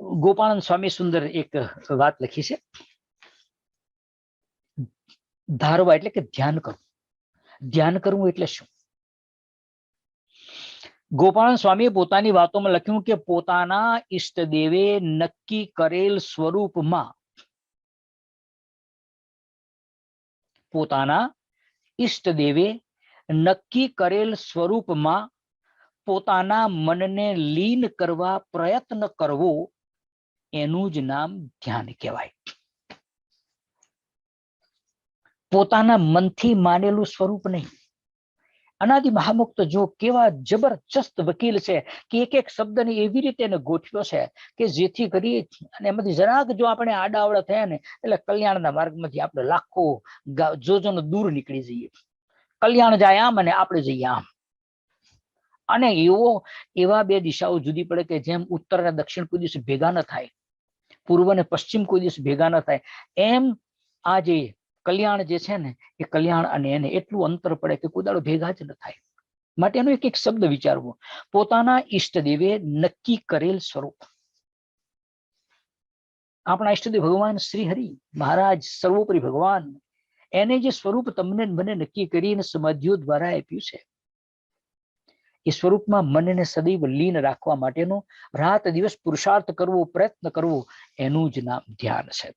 ગોપાળન સ્વામી સુંદર એક વાત લખી છે ધારવા એટલે કે ધ્યાન કરવું ધ્યાન કરવું એટલે શું ગોપાળન સ્વામીએ પોતાની વાતોમાં લખ્યું કે પોતાના ઈષ્ટદેવે નક્કી કરેલ સ્વરૂપમાં પોતાના ઈષ્ટદેવે નક્કી કરેલ સ્વરૂપમાં પોતાના મનને લીન કરવા પ્રયત્ન કરવો એનું જ નામ ધ્યાન કહેવાય. પોતાના મનથી માનેલું સ્વરૂપ નહીં. અનાદિ મહામુક્ત જો કેવા જબરજસ્ત વકીલ છે કે એક એક શબ્દને એવી રીતે ગોઠવ્યો છે કે જેથી કરી અને એમાંથી જરાક જો આપણે આડાવડા થયા ને એટલે કલ્યાણના માર્ગમાંથી આપણે લાખો જોજોનો દૂર નીકળી જઈએ. કલ્યાણ જાય આમ અને આપણે જઈએ આમ. અને એવો એવા બે દિશાઓ જુદી પડે કે જેમ ઉત્તર અને દક્ષિણ કોઈ ભેગા ન થાય. પૂર્વ અને પશ્ચિમ કોઈ દિવસ ભેગા ન થાય. એમ આ જે કલ્યાણ જે છે ને, એ કલ્યાણ અને એને એટલું અંતર પડે કે કોઈ ભેગા જ ન થાય. માટે એનો એક એક શબ્દ વિચારવો. પોતાના ઈષ્ટદેવે નક્કી કરેલ સ્વરૂપ. આપણા ઈષ્ટદેવ ભગવાન શ્રી હરિ મહારાજ સર્વોપરી ભગવાન. એને જે સ્વરૂપ તમને મને નક્કી કરીને સમાધિઓ દ્વારા આપ્યું છે. એ સ્વરૂપમાં મનને સદૈવ લીન રાખવા માટેનો રાત દિવસ પુરુષાર્થ કરવો, પ્રયત્ન કરવો, એનું જ નામ ધ્યાન છે.